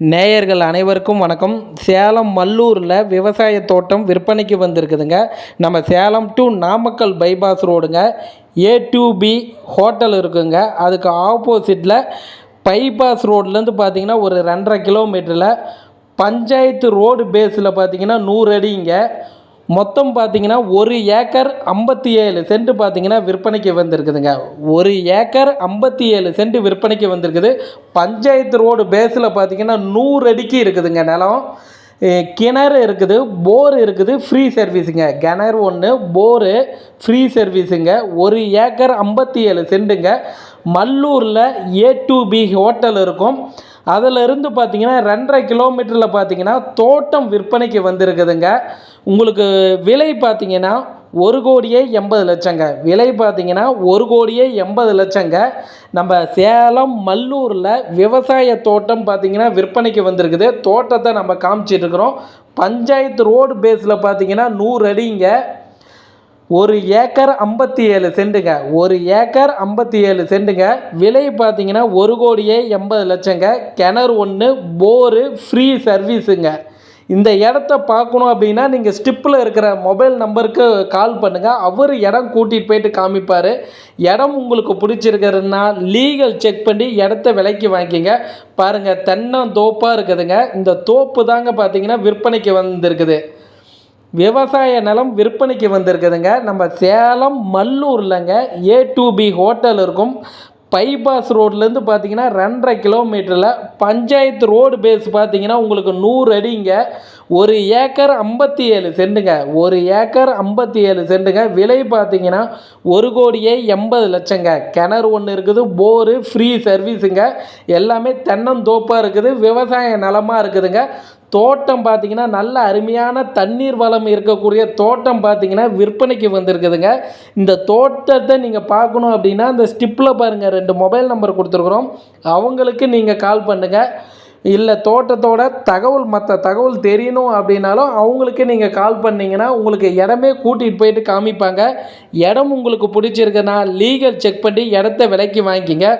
நேயர்கள் அனைவருக்கும் வணக்கம். சேலம் மல்லூரில் விவசாய தோட்டம் விற்பனைக்கு வந்திருக்குதுங்க. நம்ம சேலம் டு நாமக்கல் பைபாஸ் ரோடுங்க ஏ டு பி ஹோட்டல் இருக்குங்க. அதுக்கு ஆப்போசிட்டில் பைபாஸ் ரோட்லேருந்து பார்த்தீங்கன்னா ஒரு ரெண்டரை கிலோமீட்டரில் பஞ்சாயத்து ரோடு பேஸில் பார்த்தீங்கன்னா நூறு அடிங்க. மொத்தம் பார்த்தீங்கன்னா ஒரு ஏக்கர் ஐம்பத்தி ஏழு சென்ட் பார்த்தீங்கன்னா விற்பனைக்கு வந்திருக்குதுங்க. ஒரு ஏக்கர் ஐம்பத்தி ஏழு சென்ட் விற்பனைக்கு வந்திருக்குது. பஞ்சாயத்து ரோடு பேஸில் பார்த்தீங்கன்னா நூறு அடிக்கு இருக்குதுங்க நிலம். கிணறு இருக்குது போர் இருக்குது ஃப்ரீ சர்வீஸுங்க கிணறு ஒன்று போரு ஃப்ரீ சர்வீஸுங்க ஒரு ஏக்கர் ஐம்பத்தி ஏழு சென்ட்டுங்க. மல்லூரில் ஏ டு பி ஹோட்டல் இருக்கும். அதிலிருந்து பார்த்தீங்கன்னா ரெண்டரை கிலோமீட்டரில் பார்த்தீங்கன்னா தோட்டம் விற்பனைக்கு வந்திருக்குதுங்க. உங்களுக்கு விலை பார்த்தீங்கன்னா ஒரு கோடியே எண்பது லட்சங்க. விலை பார்த்தீங்கன்னா ஒரு கோடியே எண்பது லட்சங்க. நம்ம சேலம் மல்லூரில் விவசாய தோட்டம் பார்த்தீங்கன்னா விற்பனைக்கு வந்திருக்குது. தோட்டத்தை நம்ம காமிச்சிட்ருக்குறோம் பஞ்சாயத்து ரோடு பேஸில் பார்த்தீங்கன்னா நூறு அடிங்க. ஒரு ஏக்கர் ஐம்பத்தி ஏழு சென்ட்டுங்க ஒரு ஏக்கர் ஐம்பத்தி ஏழு சென்ட்டுங்க விலை பார்த்தீங்கன்னா ஒரு கோடியே எண்பது லட்சங்க. கிணறு ஒன்று போரு ஃப்ரீ சர்வீஸுங்க இந்த இடத்த பார்க்கணும் அப்படின்னா நீங்கள் ஸ்டிப்பில் இருக்கிற மொபைல் நம்பருக்கு கால் பண்ணுங்கள் அவர் இடம் கூட்டிகிட்டு போயிட்டு காமிப்பார். இடம் உங்களுக்கு பிடிச்சிருக்கிறதுனா லீகல் செக் பண்ணி இடத்த விலைக்கு வாங்கிக்கிங்க. பாருங்கள் தென்னம் தோப்பாக இருக்குதுங்க. இந்த தோப்பு தாங்க பார்த்தீங்கன்னா விற்பனைக்கு வந்திருக்குது. விவசாய நிலம் விற்பனைக்கு வந்திருக்குதுங்க. நம்ம சேலம் மல்லூர்லங்க ஏ டு பி ஹோட்டல் இருக்கும். பைபாஸ் ரோட்லேருந்து பார்த்தீங்கன்னா ரெண்டரை கிலோமீட்டரில் பஞ்சாயத்து ரோடு பேஸ் பார்த்தீங்கன்னா உங்களுக்கு நூறு அடிங்க. ஒரு ஏக்கர் ஐம்பத்தி ஏழு சென்ட்டுங்க. ஒரு ஏக்கர் ஐம்பத்தி ஏழு சென்ட்டுங்க. விலை பார்த்தீங்கன்னா ஒரு கோடியே எண்பது லட்சங்க. கிணறு ஒன்று இருக்குது போரு ஃப்ரீ சர்வீஸுங்க எல்லாமே தென்னந்தோப்பாக இருக்குது விவசாய நிலமாக இருக்குதுங்க. தோட்டம் பார்த்தீங்கன்னா நல்ல அருமையான தண்ணீர் வளம் இருக்கக்கூடிய தோட்டம் பார்த்தீங்கன்னா விற்பனைக்கு வந்திருக்குதுங்க. இந்த தோட்டத்தை நீங்கள் பார்க்கணும் அப்படின்னா இந்த ஸ்டிப்பில் பாருங்கள் ரெண்டு மொபைல் நம்பர் கொடுத்துருக்குறோம். அவங்களுக்கு நீங்கள் கால் பண்ணுங்கள் இல்லை தோட்டத்தோட தகவல் மற்ற தகவல் தெரியணும் அப்படின்னாலும் அவங்களுக்கு நீங்கள் கால் பண்ணிங்கன்னா உங்களுக்கு இடமே கூட்டிகிட்டு போயிட்டு காமிப்பாங்க. இடம் உங்களுக்கு பிடிச்சிருக்குன்னா லீகல் செக் பண்ணி இடத்த விலைக்கு வாங்கிக்கிங்க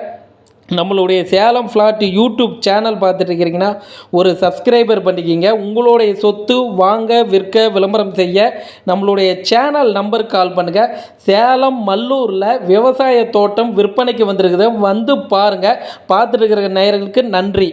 நம்மளுடைய சேலம் ஃப்ளாட் யூடியூப் சேனல் பார்த்துட்டு இருக்கிறீங்கன்னா ஒரு சப்ஸ்கிரைபர் பண்ணிக்கிங்க. உங்களுடைய சொத்து வாங்க விற்க விளம்பரம் செய்ய நம்மளுடைய சேனல் நம்பருக்கு கால் பண்ணுங்கள் சேலம் மல்லூரில் விவசாய தோட்டம் விற்பனைக்கு வந்திருக்குது. வந்து பாருங்கள் பார்த்துட்டு இருக்கிற நேயர்களுக்கு நன்றி.